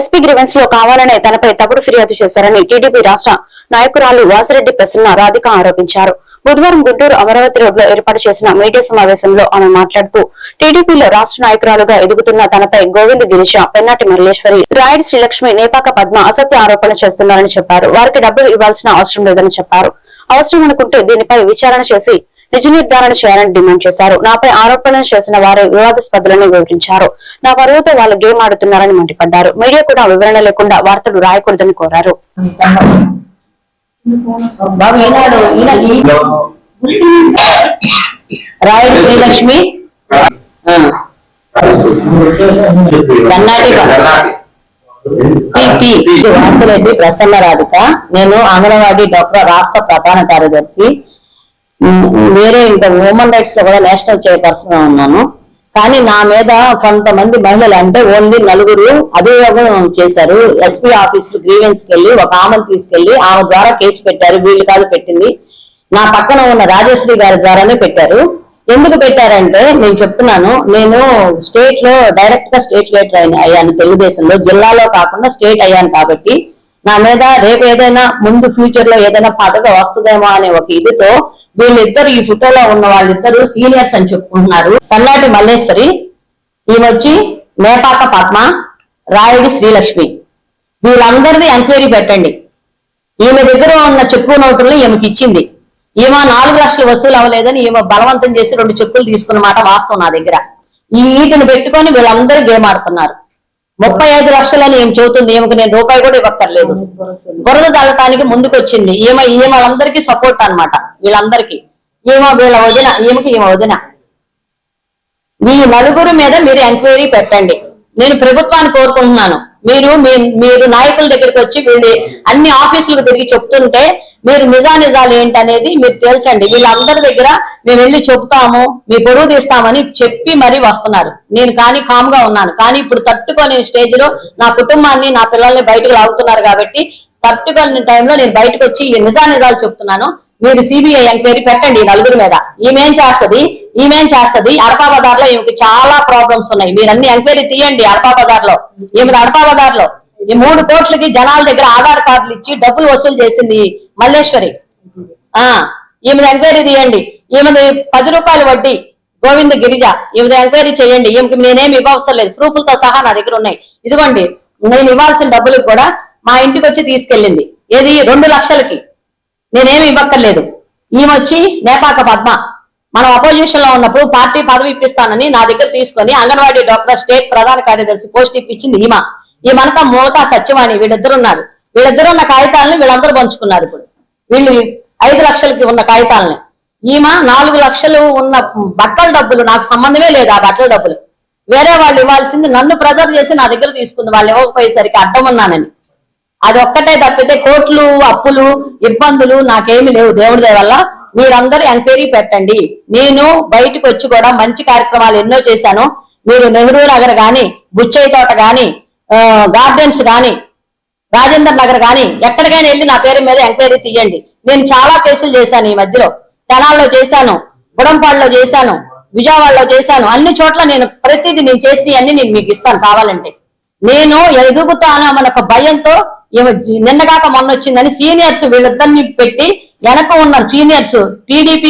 SP గ్రివెన్స్లో కావాలనే తనపై తప్పుడు ఫిర్యాదు చేశారని టీడీపీ రాష్ట్ర నాయకురాలు వాసిరెడ్డి ప్రసన్న రాధిక ఆరోపించారు. బుధవారం గుంటూరు అమరావతి రోడ్లో ఏర్పాటు చేసిన మీడియా సమావేశంలో ఆమె మాట్లాడుతూ టీడీపీలో రాష్ట్ర నాయకురాలుగా ఎదుగుతున్న తనపై గోవింద్ గిరిజ పెన్నాటి మల్లేశ్వరి రాయుడు శ్రీలక్ష్మి నేపాక పద్మ అసత్య ఆరోపణలు చేస్తున్నారని చెప్పారు. వారికి డబ్బులు ఇవ్వాల్సిన అవసరం లేదని చెప్పారు. అవసరం అనుకుంటే దీనిపై విచారణ చేసి నిజ నిర్ధారణ చేయాలని డిమాండ్ చేశారు. నాపై ఆరోపణలు చేసిన వారు వివాదాస్పదులని వివరించారు. నా పరువుతో వాళ్ళు గేమ్ ఆడుతున్నారని మండిపడ్డారు. మీడియా కూడా వివరణ లేకుండా వార్తలు రాయకూడదని కోరారు. బాబు శ్రీలక్ష్మి. కర్ణాటక. పి ప్రసన్న రాధిక నేను అంగన్వాడీ డాక్టర్ రాష్ట్ర ప్రధాన కార్యదర్శి. వేరే ఇంకా హ్యూమన్ రైట్స్లో కూడా నేషనల్ చైర్పర్సన్గా ఉన్నాను. కానీ నా మీద కొంతమంది మహిళలు అంటే ఓన్లీ నలుగురు అభియోగం చేశారు. ఎస్పీ ఆఫీస్ గ్రీవెన్స్ వెళ్ళి ఒక ఆమెను తీసుకెళ్ళి ఆమె ద్వారా కేసు పెట్టారు. వీళ్ళు కాదు పెట్టింది. నా పక్కన ఉన్న రాజశ్రీ గారి ద్వారానే పెట్టారు. ఎందుకు పెట్టారంటే నేను చెప్తున్నాను. నేను స్టేట్లో డైరెక్ట్గా స్టేట్ లీడర్ అయిన అయ్యాను తెలుగుదేశంలో. జిల్లాలో కాకుండా స్టేట్ అయ్యాను కాబట్టి నా మీద రేపు ఏదైనా ముందు ఫ్యూచర్లో ఏదైనా పదవి వస్తుందేమో అనే ఒక ఇదితో వీళ్ళిద్దరు ఈ ఫోటోలో ఉన్న వాళ్ళిద్దరు సీనియర్స్ అని చెప్పుకుంటున్నారు. పల్లాటి మల్లేశ్వరి ఈమె నేపాక పద్మ రాయుడి శ్రీలక్ష్మి. వీళ్ళందరిది ఎంక్వైరీ పెట్టండి. ఈమె దగ్గర ఉన్న చెక్కు నోటులు ఈమెకి ఇచ్చింది. ఈమె నాలుగు లక్షలు వసూలు అవ్వలేదని ఈమె బలవంతం చేసి రెండు చెక్కులు తీసుకున్న మాట వాస్తవం నా దగ్గర. ఈ వీటిని పెట్టుకొని వీళ్ళందరూ గేమ్ ఆడుతున్నారు ముప్పై ఐదు లక్షలని ఏం చెబుతుంది ఈమెకు నేను రూపాయి కూడా ఇవ్వక్కర్లేదు. బురద చల్లటానికి ముందుకు వచ్చింది ఈమె ఈమె వాళ్ళందరికీ సపోర్ట్ అన్నమాట వీళ్ళందరికీ. ఈమె వీళ్ళ వదిన ఈమెకి ఈమె వదిన. మీ నలుగురు మీద మీరు ఎంక్వైరీ పెట్టండి. నేను ప్రభుత్వాన్ని కోరుకుంటున్నాను. మీరు మీ- మీరు నాయకుల దగ్గరికి వచ్చి వీళ్ళు అన్ని ఆఫీసులకు తిరిగి చెప్తుంటే మీరు నిజానిజాలు ఏంటనేది మీరు తేల్చండి. వీళ్ళందరి దగ్గర మేము వెళ్ళి చెప్తాము మీ పొరుగు తీస్తామని చెప్పి మరీ వస్తున్నారు. నేను కానీ కామ్గా ఉన్నాను. కానీ ఇప్పుడు తట్టుకోని స్టేజ్లో నా కుటుంబాన్ని నా పిల్లల్ని బయటకు లాగుతున్నారు కాబట్టి తట్టుకొని టైంలో నేను బయటకు వచ్చి ఈ నిజానిజాలు చెప్తున్నాను. మీరు సిబిఐ ఎంక్వైరీ పెట్టండి నలుగురి మీద. ఈమెం చేస్తుంది ఈమెం చేస్తుంది. అడపా బజార్లో ఈమెకి చాలా ప్రాబ్లమ్స్ ఉన్నాయి. మీరు అన్ని ఎంక్వైరీ తీయండి అడపా బజార్లో ఈమె అడపా బజార్లో ఈ మూడు కోట్లకి జనాల దగ్గర ఆధార్ కార్డులు ఇచ్చి డబ్బులు వసూలు చేసింది మల్లేశ్వరి. ఆ ఈమె ఎంక్వైరీ తీయండి. ఈమెది పది రూపాయలు వడ్డీ గోవింద్ గిరిజ. ఈమెది ఎంక్వైరీ చేయండి. ఈమెకి నేనేమి ఇవ్వవసరం లేదు. ప్రూఫ్లతో సహా నా దగ్గర ఉన్నాయి. ఇదిగోండి నేను ఇవ్వాల్సిన డబ్బులకు కూడా మా ఇంటికి వచ్చి తీసుకెళ్ళింది. ఏది? రెండు లక్షలకి. నేనేమి ఇవ్వక్కర్లేదు. ఈమె వచ్చి నేపాక పద్మ మనం అపోజిషన్లో ఉన్నప్పుడు పార్టీ పదవి ఇప్పిస్తానని నా దగ్గర తీసుకొని అంగన్వాడీ డాక్టర్ స్టేట్ ప్రధాన కార్యదర్శి పోస్ట్ ఇప్పించింది ఈమా. ఈ మనత మోతా సత్యవాణి. వీళ్ళిద్దరు ఉన్నారు. వీళ్ళిద్దరు ఉన్న కాగితాలని వీళ్ళందరూ పంచుకున్నారు ఇప్పుడు. వీళ్ళు ఐదు లక్షలకి ఉన్న కాగితాలని. ఈమె నాలుగు లక్షలు ఉన్న బట్టల డబ్బులు నాకు సంబంధమే లేదు ఆ బట్టల డబ్బులు. వేరే వాళ్ళు ఇవ్వాల్సింది నన్ను ప్రెజర్ చేసి నా దగ్గర తీసుకుంది. వాళ్ళు ఇవ్వకపోయేసరికి అడ్డం ఉన్నానని. అది ఒక్కటే తప్పితే కోట్లు అప్పులు ఇబ్బందులు నాకేమీ లేవు. దేవుడి వల్ల మీరందరూ ఎంక్వైరీ పెట్టండి. నేను బయటకు వచ్చి కూడా మంచి కార్యక్రమాలు ఎన్నో చేశాను. మీరు నెహ్రూ నగర్ గాని బుచ్చయ్య తోట గాని గార్డెన్స్ కానీ రాజేందర్ నగర్ కానీ ఎక్కడికైనా వెళ్ళి నా పేరు మీద ఎంక్వైరీ తీయండి. నేను చాలా కేసులు చేశాను ఈ మధ్యలో. తెనాల్లో చేశాను గుడంపాడులో చేశాను విజయవాడలో చేశాను. అన్ని చోట్ల నేను ప్రతిదీ నేను చేసినవి అన్ని నేను మీకు ఇస్తాను కావాలంటే. నేను ఎదుగుతాను మన ఒక భయంతో నిన్నగాక మొన్న వచ్చిందని సీనియర్స్ వీళ్ళిద్దరిని పెట్టి వెనక ఉన్న సీనియర్స్ టీడీపీ